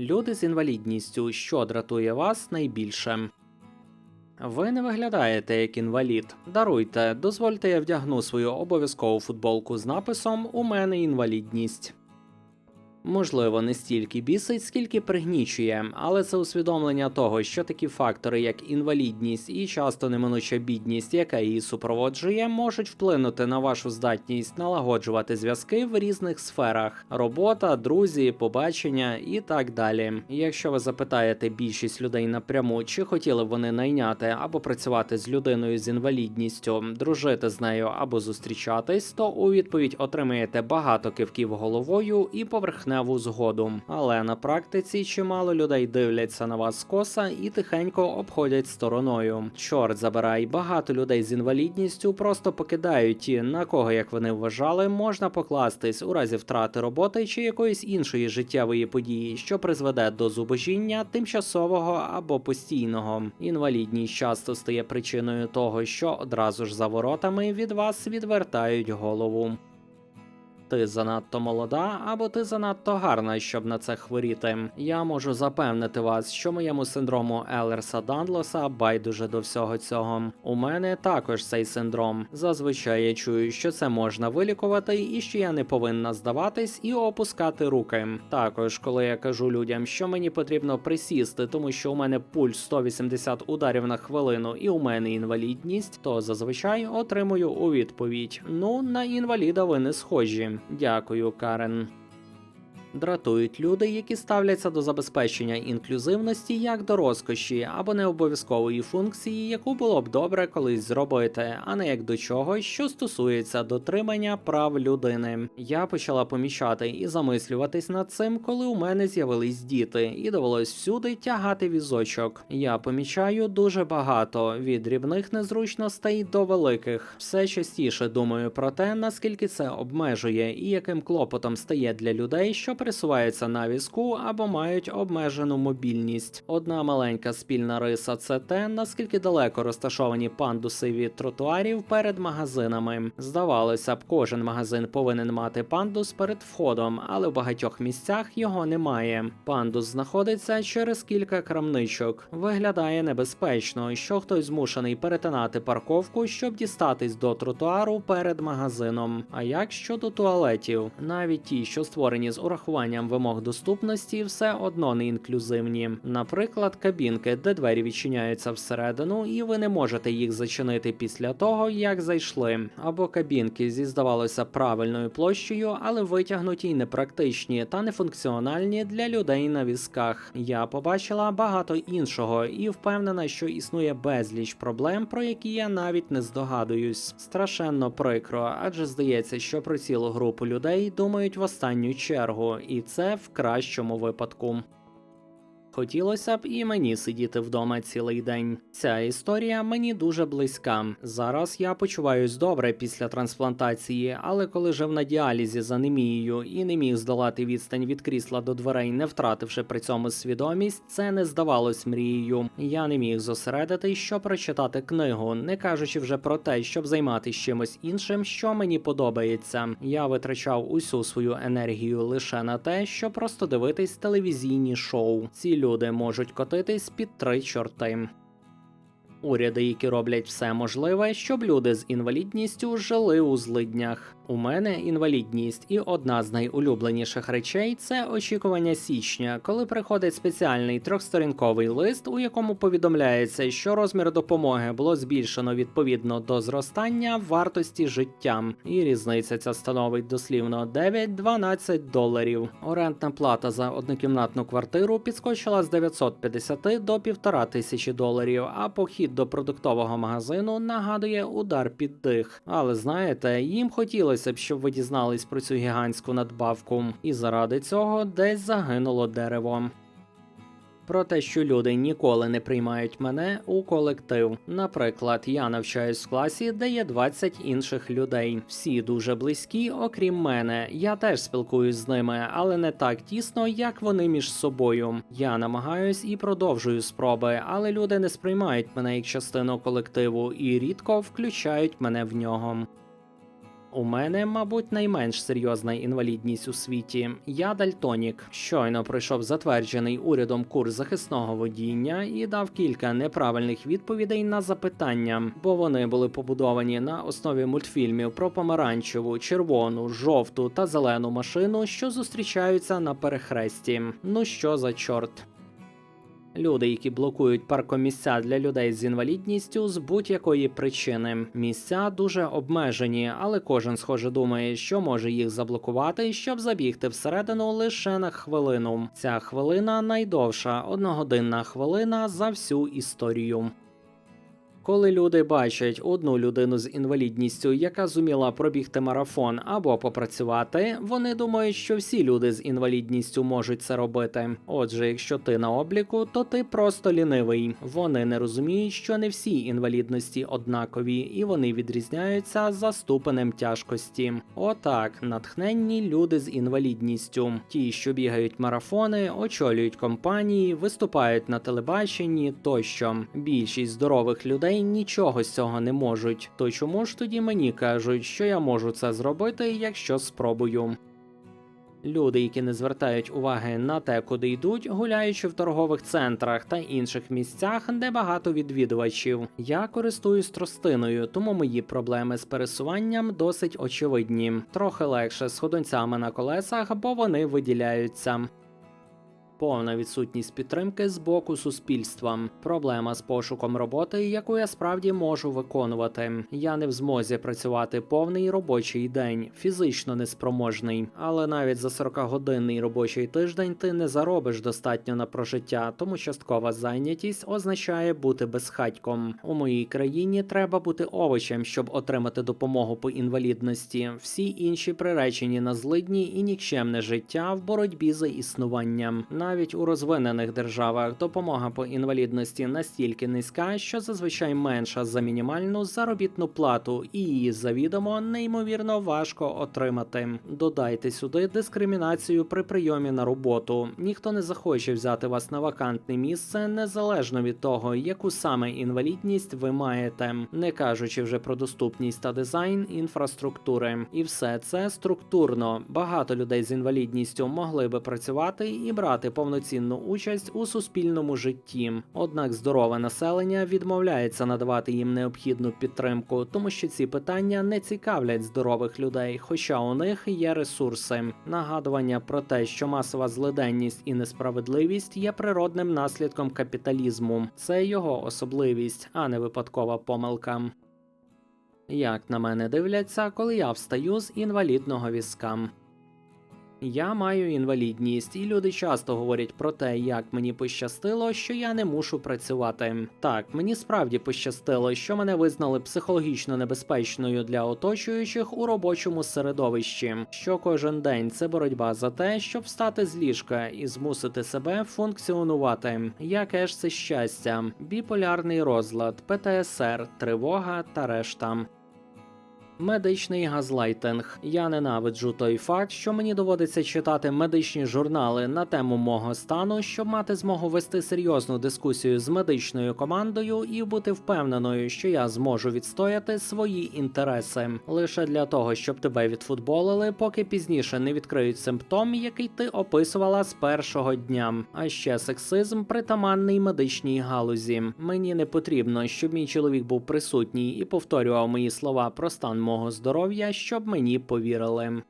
Люди з інвалідністю, що дратує вас найбільше. Ви не виглядаєте як інвалід. Даруйте, дозвольте я вдягну свою обов'язкову футболку з написом У мене інвалідність. Можливо, не стільки бісить, скільки пригнічує, але це усвідомлення того, що такі фактори, як інвалідність і часто неминуча бідність, яка її супроводжує, можуть вплинути на вашу здатність налагоджувати зв'язки в різних сферах: робота, друзі, побачення і так далі. Якщо ви запитаєте більшість людей напряму, чи хотіли б вони найняти або працювати з людиною з інвалідністю, дружити з нею або зустрічатись, то у відповідь отримаєте багато кивків головою і поверхневу згоду. Але на практиці чимало людей дивляться на вас скоса і тихенько обходять стороною. Чорт забирай, багато людей з інвалідністю просто покидають ті, на кого, як вони вважали, можна покластись у разі втрати роботи чи якоїсь іншої життєвої події, що призведе до зубожіння тимчасового або постійного. Інвалідність часто стає причиною того, що одразу ж за воротами від вас відвертають голову. Ти занадто молода, або ти занадто гарна, щоб на це хворіти. Я можу запевнити вас, що моєму синдрому Елерса Данлоса байдуже до всього цього. У мене також цей синдром. Зазвичай я чую, що це можна вилікувати, і що я не повинна здаватись і опускати руки. Також, коли я кажу людям, що мені потрібно присісти, тому що у мене пульс 180 ударів на хвилину, і у мене інвалідність, то зазвичай отримую у відповідь: ну на інваліда ви не схожі. Дякую, Карен. Дратують люди, які ставляться до забезпечення інклюзивності як до розкоші або необов'язкової функції, яку було б добре колись зробити, а не як до чогось, що стосується дотримання прав людини. Я почала помічати і замислюватись над цим, коли у мене з'явились діти, і довелось всюди тягати візочок. Я помічаю дуже багато від дрібних незручностей до великих. Все частіше думаю про те, наскільки це обмежує і яким клопотом стає для людей, що пересуваються на візку або мають обмежену мобільність. Одна маленька спільна риса це те, наскільки далеко розташовані пандуси від тротуарів перед магазинами. Здавалося б, кожен магазин повинен мати пандус перед входом, але в багатьох місцях його немає. Пандус знаходиться через кілька крамничок. Виглядає небезпечно, що хтось змушений перетинати парковку, щоб дістатись до тротуару перед магазином. А як щодо туалетів, навіть ті, що створені з урахуванням вимог доступності, все одно не інклюзивні. Наприклад, кабінки, де двері відчиняються всередину, і ви не можете їх зачинити після того, як зайшли, або кабінки зі здавалося правильною площею, але витягнуті й непрактичні та нефункціональні для людей на візках. Я побачила багато іншого і впевнена, що існує безліч проблем, про які я навіть не здогадуюсь. Страшенно прикро, адже здається, що про цілу групу людей думають в останню чергу, і це в кращому випадку. Хотілося б і мені сидіти вдома цілий день. Ця історія мені дуже близька. Зараз я почуваюсь добре після трансплантації, але коли жив на діалізі з анемією і не міг здолати відстань від крісла до дверей, не втративши при цьому свідомість, це не здавалось мрією. Я не міг зосередитись, щоб прочитати книгу, не кажучи вже про те, щоб займатися чимось іншим, що мені подобається. Я витрачав усю свою енергію лише на те, щоб просто дивитись телевізійні шоу. Ці люди можуть котитись під три чорти. Уряди, які роблять все можливе, щоб люди з інвалідністю жили у злиднях. У мене інвалідність, і одна з найулюбленіших речей це очікування січня, коли приходить спеціальний трьохсторінковий лист, у якому повідомляється, що розмір допомоги було збільшено відповідно до зростання вартості життя, і різниця ця становить дослівно 9-12 доларів. Орендна плата за однокімнатну квартиру підскочила з 950 до 1500 доларів, а похід до продуктового магазину нагадує удар під дих. Але знаєте, їм хотілося б, щоб ви дізнались про цю гігантську надбавку, і заради цього десь загинуло дерево. Про те, що люди ніколи не приймають мене у колектив. Наприклад, я навчаюсь в класі, де є 20 інших людей. Всі дуже близькі, окрім мене. Я теж спілкуюсь з ними, але не так тісно, як вони між собою. Я намагаюсь і продовжую спроби, але люди не сприймають мене як частину колективу і рідко включають мене в нього. У мене, мабуть, найменш серйозна інвалідність у світі. Я дальтонік. Щойно пройшов затверджений урядом курс захисного водіння і дав кілька неправильних відповідей на запитання, бо вони були побудовані на основі мультфільмів про помаранчеву, червону, жовту та зелену машину, що зустрічаються на перехресті. Ну що за чорт? Люди, які блокують паркомісця для людей з інвалідністю з будь-якої причини. Місця дуже обмежені, але кожен, схоже, думає, що може їх заблокувати, щоб забігти всередину лише на хвилину. Ця хвилина найдовша одногодинна хвилина за всю історію. Коли люди бачать одну людину з інвалідністю, яка зуміла пробігти марафон або попрацювати, вони думають, що всі люди з інвалідністю можуть це робити. Отже, якщо ти на обліку, то ти просто лінивий. Вони не розуміють, що не всі інвалідності однакові, і вони відрізняються за ступенем тяжкості. Отак, натхненні люди з інвалідністю, ті, що бігають марафони, очолюють компанії, виступають на телебаченні тощо. Більшість здорових людей нічого з цього не можуть. То чому ж тоді мені кажуть, що я можу це зробити, якщо спробую? Люди, які не звертають уваги на те, куди йдуть, гуляючи в торгових центрах та інших місцях, де багато відвідувачів. Я користуюсь тростиною, тому мої проблеми з пересуванням досить очевидні. Трохи легше з ходунцями на колесах, бо вони виділяються. Повна відсутність підтримки з боку суспільства, проблема з пошуком роботи, яку я справді можу виконувати. Я не в змозі працювати повний робочий день, фізично неспроможний. Але навіть за 40-годинний робочий тиждень ти не заробиш достатньо на прожиття, тому часткова зайнятість означає бути безхатьком. У моїй країні треба бути овочем, щоб отримати допомогу по інвалідності. Всі інші приречені на злидні і нікчемне життя в боротьбі за існування. Навіть у розвинених державах допомога по інвалідності настільки низька, що зазвичай менша за мінімальну заробітну плату, і її завідомо неймовірно важко отримати. Додайте сюди дискримінацію при прийомі на роботу. Ніхто не захоче взяти вас на вакантне місце незалежно від того, яку саме інвалідність ви маєте, не кажучи вже про доступність та дизайн інфраструктури. І все це структурно. Багато людей з інвалідністю могли би працювати і брати повноцінну участь у суспільному житті. Однак здорове населення відмовляється надавати їм необхідну підтримку, тому що ці питання не цікавлять здорових людей, хоча у них є ресурси. Нагадування про те, що масова злиденність і несправедливість є природним наслідком капіталізму. Це його особливість, а не випадкова помилка. Як на мене дивляться, коли я встаю з інвалідного візка. Я маю інвалідність, і люди часто говорять про те, як мені пощастило, що я не мушу працювати. Так, мені справді пощастило, що мене визнали психологічно небезпечною для оточуючих у робочому середовищі. Що кожен день це боротьба за те, щоб встати з ліжка і змусити себе функціонувати. Яке ж це щастя, біполярний розлад, ПТСР, тривога та решта. Медичний газлайтинг. Я ненавиджу той факт, що мені доводиться читати медичні журнали на тему мого стану, щоб мати змогу вести серйозну дискусію з медичною командою і бути впевненою, що я зможу відстояти свої інтереси лише для того, щоб тебе відфутболили, поки пізніше не відкриють симптом, який ти описувала з першого дня. А ще сексизм притаманний медичній галузі. Мені не потрібно, щоб мій чоловік був присутній і повторював мої слова про стан мого здоров'я, щоб мені повірили.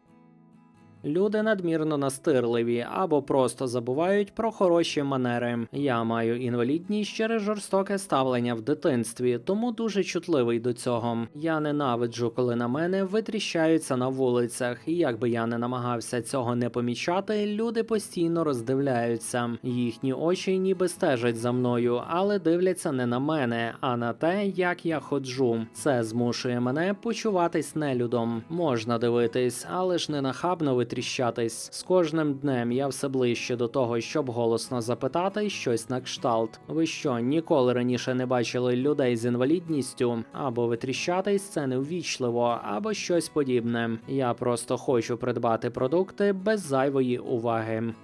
Люди надмірно настирливі або просто забувають про хороші манери. Я маю інвалідність через жорстоке ставлення в дитинстві, тому дуже чутливий до цього. Я ненавиджу, коли на мене витріщаються на вулицях, і як би я не намагався цього не помічати, люди постійно роздивляються. Їхні очі ніби стежать за мною, але дивляться не на мене, а на те, як я ходжу. Це змушує мене почуватись нелюдом. Можна дивитись, але ж не нахабно витріщатись. З кожним днем я все ближче до того, щоб голосно запитати щось на кшталт. Ви що, ніколи раніше не бачили людей з інвалідністю? Або витріщатись це неввічливо, або щось подібне. Я просто хочу придбати продукти без зайвої уваги.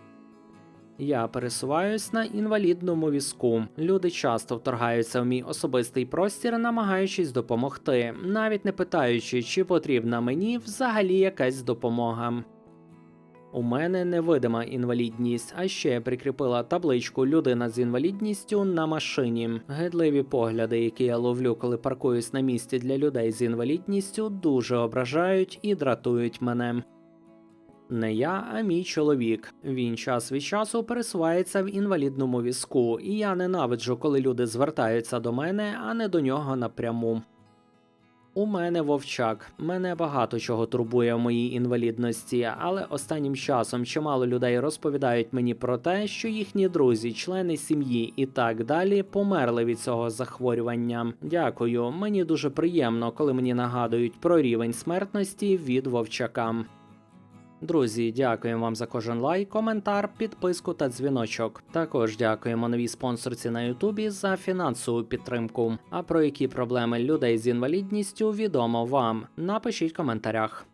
Я пересуваюсь на інвалідному візку. Люди часто вторгаються в мій особистий простір, намагаючись допомогти, навіть не питаючи, чи потрібна мені взагалі якась допомога. У мене невидима інвалідність, а ще я прикріпила табличку Людина з інвалідністю на машині. Гидливі погляди, які я ловлю, коли паркуюсь на місці для людей з інвалідністю, дуже ображають і дратують мене. Не я, а мій чоловік. Він час від часу пересувається в інвалідному візку, і я ненавиджу, коли люди звертаються до мене, а не до нього напряму. У мене вовчак. Мене багато чого турбує в моїй інвалідності, але останнім часом чимало людей розповідають мені про те, що їхні друзі, члени сім'ї і так далі померли від цього захворювання. Дякую. Мені дуже приємно, коли мені нагадують про рівень смертності від вовчака. Друзі, дякуємо вам за кожен лайк, коментар, підписку та дзвіночок. Також дякуємо новій спонсорці на Ютубі за фінансову підтримку. А про які проблеми людей з інвалідністю відомо вам. Напишіть в коментарях.